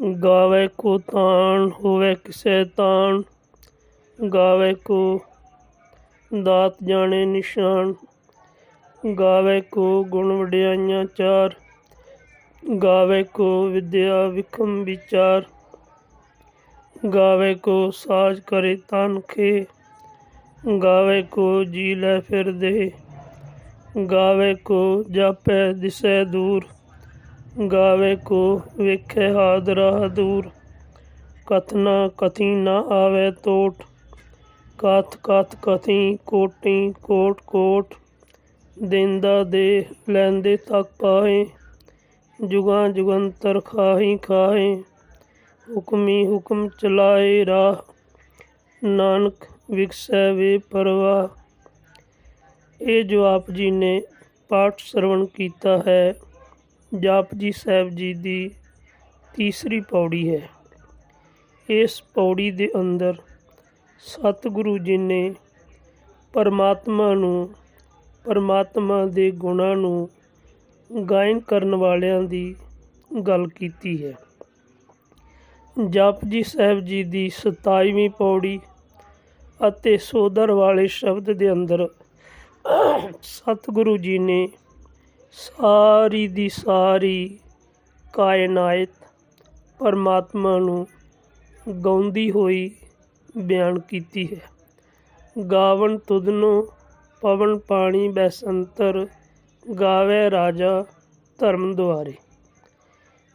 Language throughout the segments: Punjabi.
ਗਾਵੇ ਕੋ ਤਾਣ ਹੋਵੇ ਕਿਸੇ ਤਾਣ ਗਾਵੇ ਕੋ ਦਾਤ ਜਾਣੇ ਨਿਸ਼ਾਨ ਗਾਵੇ ਕੋ ਗੁਣ ਵਡਿਆਈਆਂ ਚਾਰ ਗਾਵੇ ਕੋ ਵਿਦਿਆ ਵਿਖਮ ਵਿਚਾਰ ਗਾਵੇ ਕੋ ਸਾਜ ਕਰੇ ਤਨ ਖੇ ਗਾਵੇ ਕੋ ਜੀ ਲੈ ਫਿਰਦੇ ਗਾਵੇ ਕੋ ਜਾਪੈ ਦਿਸੈ ਦੂਰ ਗਾਵੇ ਕੋ ਵੇਖੇ ਹਾਦਰਾ ਦੂਰ। ਕਥਨਾ ਕਥੀ ਨਾ ਆਵੇ ਤੋਟ। ਕਥ ਕਥ ਕਥੀ ਕੋਟੀ ਕੋਟ ਕੋਟ। ਦਿੰਦਾ ਦੇ ਲੈਂਦੇ ਤੱਕ ਪਾਏ ਜੁਗਾਂ ਜੁਗੰਤਰ ਖਾਹੀ ਖਾਏ ਹੁਕਮੀ ਹੁਕਮ ਚਲਾਏ ਰਾਹ। ਨਾਨਕ ਵਿਕਸੈ ਵੇ ਪਰਵਾ ਇਹ ਜੋ ਆਪ ਜੀ ਨੇ ਪਾਠ ਸਰਵਣ ਕੀਤਾ ਹੈ ਜਾਪਜੀ ਸਾਹਿਬ ਜੀ ਦੀ ਤੀਸਰੀ ਪੌੜੀ ਹੈ। ਇਸ ਪੌੜੀ ਦੇ ਅੰਦਰ ਸਤਿਗੁਰੂ ਜੀ ਨੇ ਪਰਮਾਤਮਾ ਨੂੰ, ਪਰਮਾਤਮਾ ਦੇ ਗੁਣਾਂ ਨੂੰ ਗਾਇਨ ਕਰਨ ਵਾਲਿਆਂ ਦੀ ਗੱਲ ਕੀਤੀ ਹੈ। ਜਪਜੀ ਸਾਹਿਬ ਜੀ ਦੀ 27ਵੀਂ ਪੌੜੀ ਅਤੇ ਸੋਦਰ ਵਾਲੇ ਸ਼ਬਦ ਦੇ ਅੰਦਰ ਸਤਿਗੁਰੂ ਜੀ ਨੇ ਸਾਰੀ ਦੀ ਸਾਰੀ ਕਾਇਨਾਤ ਪਰਮਾਤਮਾ ਨੂੰ ਗਾਉਂਦੀ ਹੋਈ ਬਿਆਨ ਕੀਤੀ ਹੈ। ਗਾਵਨ ਤੁਧਨੋ ਪਵਨ ਪਾਣੀ ਬੈਸੰਤਰ ਗਾਵੇ ਰਾਜਾ ਧਰਮ ਦੁਆਰੇ।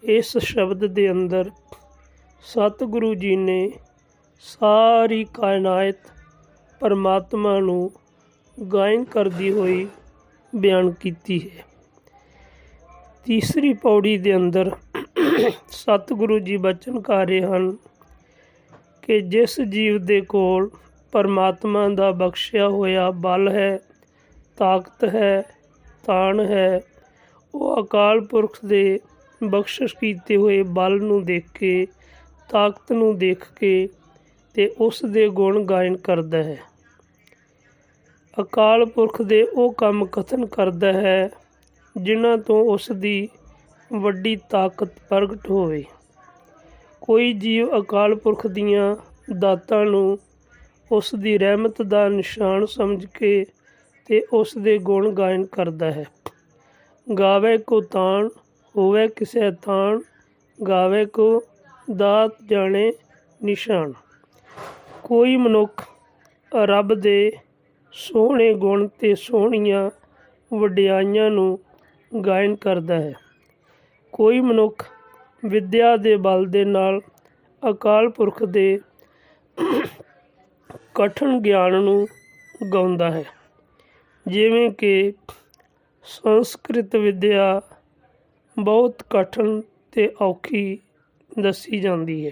ਇਸ ਸ਼ਬਦ ਦੇ ਅੰਦਰ ਸਤਿਗੁਰੂ ਜੀ ਨੇ ਸਾਰੀ ਕਾਇਨਾਤ ਪਰਮਾਤਮਾ ਨੂੰ ਗਾਇਨ ਕਰਦੀ ਹੋਈ ਬਿਆਨ ਕੀਤੀ ਹੈ। ਤੀਸਰੀ ਪੌੜੀ ਦੇ ਅੰਦਰ ਸਤਿਗੁਰੂ ਜੀ ਬਚਨ ਕਰ ਰਹੇ ਹਨ ਕਿ ਜਿਸ ਜੀਵ ਦੇ ਕੋਲ ਪਰਮਾਤਮਾ ਦਾ ਬਖਸ਼ਿਆ ਹੋਇਆ ਬਲ ਹੈ, ਤਾਕਤ ਹੈ, ਤਾਣ ਹੈ, ਉਹ ਅਕਾਲ ਪੁਰਖ ਦੇ ਬਖਸ਼ਿਸ਼ ਕੀਤੇ ਹੋਏ ਬਲ ਨੂੰ ਦੇਖ ਕੇ, ਤਾਕਤ ਨੂੰ ਦੇਖ ਕੇ ਤੇ ਉਸ ਦੇ ਗੁਣ ਗਾਇਨ ਕਰਦਾ ਹੈ। ਅਕਾਲ ਪੁਰਖ ਦੇ ਉਹ ਕੰਮ ਕਥਨ ਕਰਦਾ ਹੈ ਜਿਨ੍ਹਾਂ ਤੋਂ ਉਸ ਦੀ ਵੱਡੀ ਤਾਕਤ ਪ੍ਰਗਟ ਹੋਵੇ। ਕੋਈ ਜੀਵ ਅਕਾਲ ਪੁਰਖ ਦੀਆਂ ਦਾਤਾਂ ਨੂੰ ਉਸ ਦੀ ਰਹਿਮਤ ਦਾ ਨਿਸ਼ਾਨ ਸਮਝ ਕੇ ਤੇ ਉਸ ਦੇ ਗੁਣ ਗਾਇਨ ਕਰਦਾ ਹੈ। ਗਾਵੇ ਕੋ ਤਾਣ, ਹੋਵੇ ਕਿਸੇ ਤਾਣ, ਗਾਵੇ ਕੋ ਦਾਤ ਜਾਣੇ ਨਿਸ਼ਾਨ। ਕੋਈ ਮਨੁੱਖ ਰੱਬ ਦੇ ਸੋਹਣੇ ਗੁਣ ਤੇ ਸੋਹਣੀਆਂ ਵਡਿਆਈਆਂ ਨੂੰ ਗਾਇਨ ਕਰਦਾ ਹੈ। ਕੋਈ ਮਨੁੱਖ ਵਿਦਿਆ ਦੇ ਬਲ ਦੇ ਨਾਲ ਅਕਾਲ ਪੁਰਖ ਦੇ ਕਠਨ ਗਿਆਨ ਨੂੰ ਗਾਉਂਦਾ ਹੈ। ਜਿਵੇਂ ਕਿ ਸੰਸਕ੍ਰਿਤ ਵਿਦਿਆ ਬਹੁਤ ਕਠਨ ਤੇ ਔਖੀ ਦੱਸੀ ਜਾਂਦੀ ਹੈ।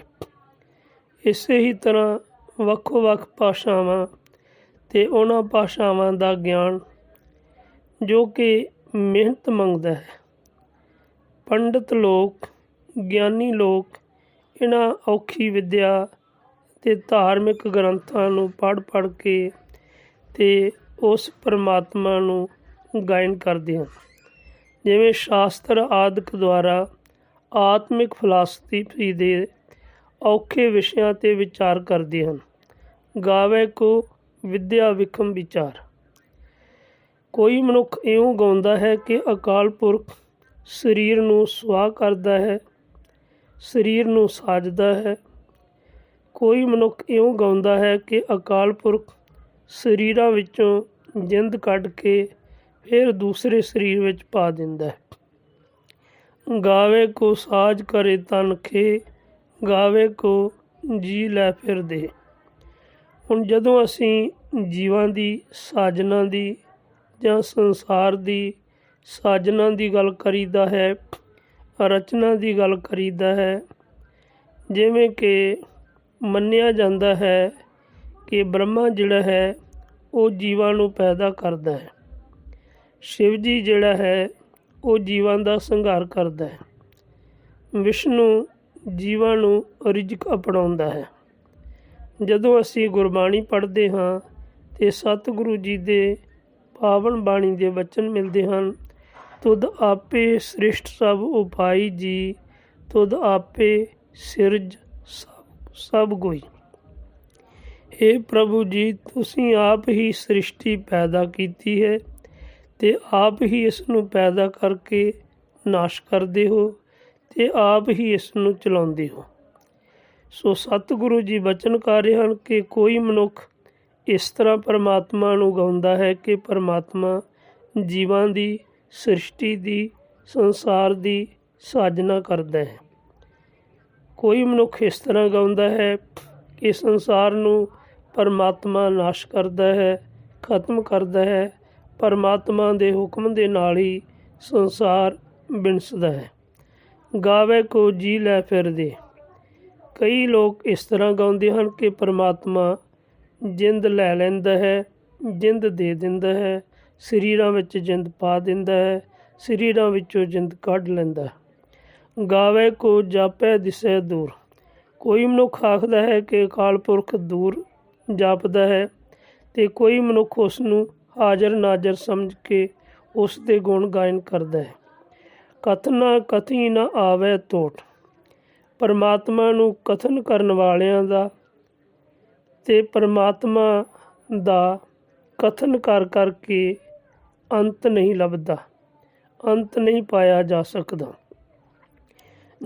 ਇਸੇ ਹੀ ਤਰ੍ਹਾਂ ਵੱਖੋ ਵੱਖ ਭਾਸ਼ਾਵਾਂ ਤੇ ਉਹਨਾਂ ਭਾਸ਼ਾਵਾਂ ਦਾ ਗਿਆਨ ਜੋ ਕਿ ਮਿਹਨਤ ਮੰਗਦਾ ਹੈ। ਪੰਡਤ ਲੋਕ, ਗਿਆਨੀ ਲੋਕ ਇਹਨਾਂ ਔਖੀ ਵਿੱਦਿਆ ਤੇ ਧਾਰਮਿਕ ਗ੍ਰੰਥਾਂ ਨੂੰ ਪੜ੍ਹ ਪੜ੍ਹ ਕੇ ਤੇ ਉਸ ਪਰਮਾਤਮਾ ਨੂੰ ਗਾਇਨ ਕਰਦੇ ਹਨ। ਜਿਵੇਂ ਸ਼ਾਸਤਰ ਆਦਿਕ ਦੁਆਰਾ ਆਤਮਿਕ ਫਲਸਫੀ ਦੇ ਔਖੇ ਵਿਸ਼ਿਆਂ ਤੇ ਵਿਚਾਰ ਕਰਦੇ ਹਨ। ਗਾਵੇ ਕੋ ਵਿਦਿਆ ਵਿਖਮ ਵਿਚਾਰ। ਕੋਈ ਮਨੁੱਖ ਇਉਂ ਗਾਉਂਦਾ ਹੈ ਕਿ ਅਕਾਲ ਪੁਰਖ ਸਰੀਰ ਨੂੰ ਸੁਆਹ ਕਰਦਾ ਹੈ, ਸਰੀਰ ਨੂੰ ਸਾਜਦਾ ਹੈ। ਕੋਈ ਮਨੁੱਖ ਇਉਂ ਗਾਉਂਦਾ ਹੈ ਕਿ ਅਕਾਲ ਪੁਰਖ ਸਰੀਰਾਂ ਵਿੱਚੋਂ ਜਿੰਦ ਕੱਢ ਕੇ ਫਿਰ ਦੂਸਰੇ ਸਰੀਰ ਵਿੱਚ ਪਾ ਦਿੰਦਾ ਹੈ। ਗਾਵੇ ਕੋ ਸਾਜ ਕਰੇ ਤਨਖੇ ਗਾਵੇ ਕੋ ਜੀ ਲੈ ਫਿਰ ਦੇ। ਹੁਣ ਜਦੋਂ ਅਸੀਂ ਜੀਵਾਂ ਦੀ, ਸਾਜਨਾ ਦੀ ਜਾਂ ਸੰਸਾਰ ਦੀ ਸਾਜਨਾ ਦੀ ਗੱਲ ਕਰੀਦਾ ਹੈ, ਰਚਨਾ ਦੀ ਗੱਲ ਕਰੀਦਾ ਹੈ। ਜਿਵੇਂ ਕਿ ਮੰਨਿਆ ਜਾਂਦਾ ਹੈ ਕਿ ਬ੍ਰਹਮਾ ਜਿਹੜਾ ਹੈ, ਉਹ ਜੀਵਾਂ ਨੂੰ ਪੈਦਾ ਕਰਦਾ ਹੈ। ਸ਼ਿਵ ਜੀ ਜਿਹੜਾ ਹੈ, ਉਹ ਜੀਵਾਂ ਦਾ ਸੰਘਾਰ ਕਰਦਾ ਹੈ। ਵਿਸ਼ਨੂੰ ਜੀਵਾਂ ਨੂੰ ਰਿਜਕ ਅਪਣਾਉਂਦਾ ਹੈ। ਜਦੋਂ ਅਸੀਂ ਗੁਰਬਾਣੀ ਪੜ੍ਹਦੇ ਹਾਂ, ਤੇ ਸਤਿਗੁਰੂ ਜੀ ਦੇ ਪਾਵਨ ਬਾਣੀ ਦੇ ਵਚਨ ਮਿਲਦੇ ਹਨ। ਤੁਧ ਆਪੇ ਸ੍ਰਿਸ਼ਟ ਸਭ ਉਪਾਈ ਜੀ, ਤੁਧ ਆਪੇ ਸਿਰਜ ਸਭ ਸਭ ਕੋਈ। हे ਪ੍ਰਭੂ ਜੀ, ਤੁਸੀਂ ਆਪ ਹੀ ਸ੍ਰਿਸ਼ਟੀ ਪੈਦਾ ਕੀਤੀ ਹੈ ਤੇ ਆਪ ਹੀ ਇਸ ਨੂੰ ਪੈਦਾ ਕਰਕੇ ਨਾਸ਼ ਕਰਦੇ ਹੋ ਤੇ ਆਪ ਹੀ ਇਸ ਨੂੰ ਚਲਾਉਂਦੇ ਹੋ। ਸੋ ਸਤਿਗੁਰੂ ਜੀ ਵਚਨ ਕਰ ਰਹੇ ਹਨ ਕਿ ਕੋਈ ਮਨੁੱਖ ਇਸ ਤਰ੍ਹਾਂ ਪਰਮਾਤਮਾ ਨੂੰ ਗਾਉਂਦਾ ਹੈ ਕਿ ਪਰਮਾਤਮਾ ਜੀਵਾਂ ਦੀ, ਸ੍ਰਿਸ਼ਟੀ ਦੀ, ਸੰਸਾਰ ਦੀ ਸਾਜਨਾ ਕਰਦਾ ਹੈ। ਕੋਈ ਮਨੁੱਖ ਇਸ ਤਰ੍ਹਾਂ ਗਾਉਂਦਾ ਹੈ ਕਿ ਸੰਸਾਰ ਨੂੰ ਪਰਮਾਤਮਾ ਨਾਸ਼ ਕਰਦਾ ਹੈ, ਖਤਮ ਕਰਦਾ ਹੈ। ਪਰਮਾਤਮਾ ਦੇ ਹੁਕਮ ਦੇ ਨਾਲ ਹੀ ਸੰਸਾਰ ਬਿਨਸਦਾ ਹੈ। ਗਾਵੇ ਕੋ ਜੀ ਲੈ ਫਿਰਦੇ। ਕਈ ਲੋਕ ਇਸ ਤਰ੍ਹਾਂ ਗਾਉਂਦੇ ਹਨ ਕਿ ਪਰਮਾਤਮਾ ਜਿੰਦ ਲੈ ਲੈਂਦਾ ਹੈ, ਜਿੰਦ ਦੇ ਦਿੰਦਾ ਹੈ, ਸਰੀਰਾਂ ਵਿੱਚ ਜਿੰਦ ਪਾ ਦਿੰਦਾ ਹੈ, ਸਰੀਰਾਂ ਵਿੱਚੋਂ ਜਿੰਦ ਕੱਢ ਲੈਂਦਾ ਹੈ। ਗਾਵੇ ਕੋ ਜਾਪੈ ਦਿਸੈ ਦੂਰ। ਕੋਈ ਮਨੁੱਖ ਆਖਦਾ ਹੈ ਕਿ ਅਕਾਲ ਪੁਰਖ ਦੂਰ ਜਾਪਦਾ ਹੈ ਤੇ ਕੋਈ ਮਨੁੱਖ ਉਸ ਨੂੰ ਹਾਜ਼ਰ ਨਾਜ਼ਰ ਸਮਝ ਕੇ ਉਸ ਦੇ ਗੁਣ ਗਾਇਨ ਕਰਦਾ ਹੈ। ਕਥਨਾ ਕਥੀ ਨਾ ਆਵੇ ਟੋਟ ਪਰਮਾਤਮਾ ਨੂੰ ਕਥਨ ਕਰਨ ਵਾਲਿਆਂ ਦਾ ਤੇ ਪਰਮਾਤਮਾ ਦਾ ਕਥਨ ਕਰ ਕਰਕੇ ਅੰਤ ਨਹੀਂ ਲੱਭਦਾ, ਅੰਤ ਨਹੀਂ ਪਾਇਆ ਜਾ ਸਕਦਾ।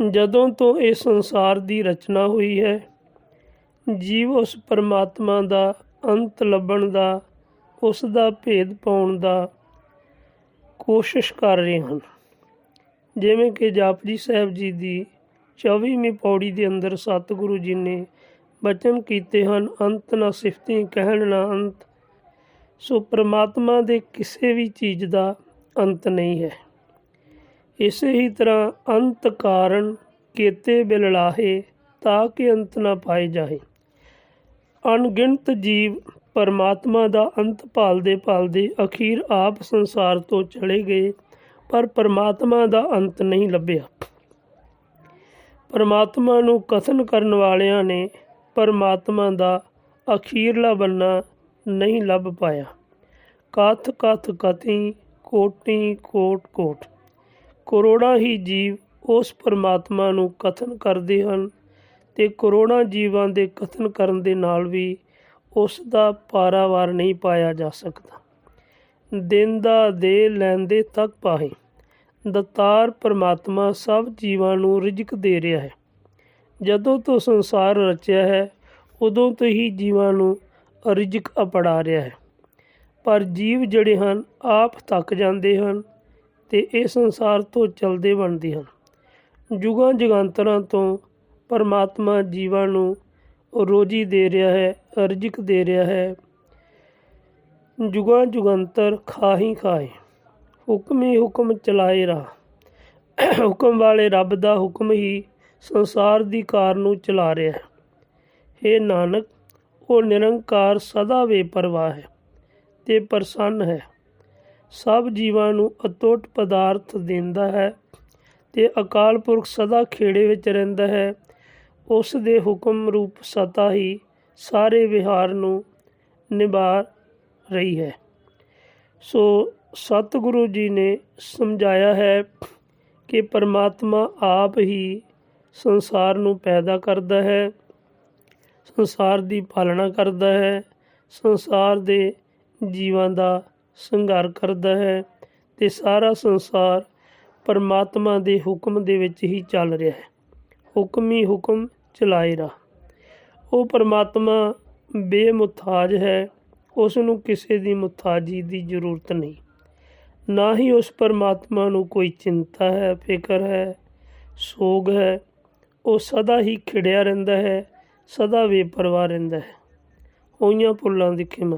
ਜਦੋਂ ਤੋਂ ਇਹ ਸੰਸਾਰ ਦੀ ਰਚਨਾ ਹੋਈ ਹੈ, ਜੀਵ ਉਸ ਪਰਮਾਤਮਾ ਦਾ ਅੰਤ ਲੱਭਣ ਦਾ, ਉਸ ਦਾ ਭੇਦ ਪਾਉਣ ਦਾ ਕੋਸ਼ਿਸ਼ ਕਰ ਰਹੇ ਹਨ। ਜਿਵੇਂ ਕਿ ਜਾਪਜੀ ਸਾਹਿਬ ਜੀ ਦੀ 24ਵੀਂ ਪੌੜੀ ਦੇ ਅੰਦਰ ਸਤਿਗੁਰੂ ਜੀ ਨੇ ਬਚਨ ਕੀਤੇ ਹਨ। ਅੰਤ ਨਾ ਸਿਫਤੀ, ਕਹਿਣ ਨਾ ਅੰਤ। ਸੋ ਪ੍ਰਮਾਤਮਾ ਦੇ ਕਿਸੇ ਵੀ ਚੀਜ਼ ਦਾ ਅੰਤ ਨਹੀਂ ਹੈ। ਇਸੇ ਹੀ ਤਰ੍ਹਾਂ ਅੰਤ ਕਾਰਨ ਕੀਤੇ ਬਿਲਲਾਹੇ ਤਾਂ ਕਿ ਅੰਤ ਨਾ ਪਾਏ ਜਾਏ ਅਣਗਿਣਤ ਜੀਵ ਪਰਮਾਤਮਾ ਦਾ ਅੰਤ ਭਾਲਦੇ ਭਾਲਦੇ ਅਖੀਰ ਆਪ ਸੰਸਾਰ ਤੋਂ ਚਲੇ ਗਏ, ਪਰ ਪਰਮਾਤਮਾ ਦਾ ਅੰਤ ਨਹੀਂ ਲੱਭਿਆ। ਪਰਮਾਤਮਾ ਨੂੰ ਕਥਨ ਕਰਨ ਵਾਲਿਆਂ ਨੇ ਪਰਮਾਤਮਾ ਦਾ ਅਖੀਰਲਾ ਬੰਨਾ ਨਹੀਂ ਲੱਭ ਪਾਇਆ। ਕਥ ਕਥ ਕਥੀ ਕੋਟੀ ਕੋਟ ਕੋਟ। ਕਰੋੜਾਂ ਹੀ ਜੀਵ ਉਸ ਪਰਮਾਤਮਾ ਨੂੰ ਕਥਨ ਕਰਦੇ ਹਨ ਤੇ ਕਰੋੜਾਂ ਜੀਵਾਂ ਦੇ ਕਥਨ ਕਰਨ ਦੇ ਨਾਲ ਵੀ ਉਸ ਦਾ ਪਾਰਾਵਾਰ ਨਹੀਂ ਪਾਇਆ ਜਾ ਸਕਦਾ। ਦਿਨ ਦਾ ਦੇ ਲੈਂਦੇ ਤੱਕ ਪਾਹੇ, ਦਤਾਰ ਪਰਮਾਤਮਾ ਸਭ ਜੀਵਾਂ ਨੂੰ ਰਿਜਕ ਦੇ ਰਿਹਾ ਹੈ। ਜਦੋਂ ਤੋਂ ਸੰਸਾਰ ਰਚਿਆ ਹੈ, ਉਦੋਂ ਤੋਂ ਹੀ ਜੀਵਾਂ ਨੂੰ ਰਿਜਕ ਅਪੜਾ ਰਿਹਾ ਹੈ। ਪਰ ਜੀਵ ਜਿਹੜੇ ਹਨ, ਆਪ ਥੱਕ ਜਾਂਦੇ ਹਨ ਤੇ ਇਹ ਸੰਸਾਰ ਤੋਂ ਚਲਦੇ ਬਣਦੇ ਹਨ। ਜੁਗਾਂ ਜਗਾਂਤਰਾਂ ਤੋਂ ਪਰਮਾਤਮਾ ਜੀਵਾਂ ਨੂੰ ਰੋਜੀ ਦੇ ਰਿਹਾ ਹੈ ਰਿਜਕ ਦੇ ਰਿਹਾ ਹੈ। ਜੁਗਾਂ ਜੁਗੰਤਰ ਖਾਹੀ ਖਾਏ, ਹੁਕਮ ਹੀ ਹੁਕਮ ਚਲਾਏ ਰਾ ਹੁਕਮ ਵਾਲੇ ਰੱਬ ਦਾ ਹੁਕਮ ਹੀ ਸੰਸਾਰ ਦੀ ਕਾਰ ਨੂੰ ਚਲਾ ਰਿਹਾ ਹੈ। हे ਨਾਨਕ, ਉਹ ਨਿਰੰਕਾਰ ਸਦਾ ਬੇਪਰਵਾਹ ਹੈ ਤੇ ਪ੍ਰਸੰਨ ਹੈ। ਸਭ ਜੀਵਾਂ ਨੂੰ ਅਤੁੱਟ ਪਦਾਰਥ ਦਿੰਦਾ ਹੈ ਤੇ ਅਕਾਲ ਪੁਰਖ ਸਦਾ ਖੇੜੇ ਵਿੱਚ ਰਹਿੰਦਾ ਹੈ। ਉਸ ਦੇ ਹੁਕਮ ਰੂਪ ਸਤਾ ਹੀ ਸਾਰੇ ਵਿਹਾਰ ਨੂੰ ਨਿਭਾ ਰਹੀ ਹੈ। ਸੋ ਸਤਿਗੁਰੂ ਜੀ ਨੇ ਸਮਝਾਇਆ ਹੈ ਕਿ ਪਰਮਾਤਮਾ ਆਪ ਹੀ ਸੰਸਾਰ ਨੂੰ ਪੈਦਾ ਕਰਦਾ ਹੈ। ਸੰਸਾਰ ਦੀ ਪਾਲਣਾ ਕਰਦਾ ਹੈ। ਸੰਸਾਰ ਦੇ ਜੀਵਾਂ ਦਾ ਸੰਘਾਰ ਕਰਦਾ ਹੈ ਤੇ ਸਾਰਾ ਸੰਸਾਰ ਪਰਮਾਤਮਾ ਦੇ ਹੁਕਮ ਦੇ ਵਿੱਚ ਹੀ ਚੱਲ ਰਿਹਾ ਹੈ। ਹੁਕਮ ਹੀ ਹੁਕਮ ਚਲਾਏਰਾ ਉਹ ਪਰਮਾਤਮਾ ਬੇਮੁਤਾਜ ਹੈ। ਉਸ ਨੂੰ ਕਿਸੇ ਦੀ ਮੁਤਾਜੀ ਦੀ ਜ਼ਰੂਰਤ ਨਹੀਂ। ਨਾ ਹੀ ਉਸ ਪਰਮਾਤਮਾ ਨੂੰ ਕੋਈ ਚਿੰਤਾ ਹੈ, ਫਿਕਰ ਹੈ, ਸੋਗ ਹੈ। ਉਹ ਸਦਾ ਹੀ ਖਿੜਿਆ ਰਹਿੰਦਾ ਹੈ ਸਦਾ ਬੇਪਰਵਾਹ ਰਹਿੰਦਾ ਹੈ। ਹੋਈਆਂ ਭੁੱਲਾਂ ਦੀ ਖਿਮਾ।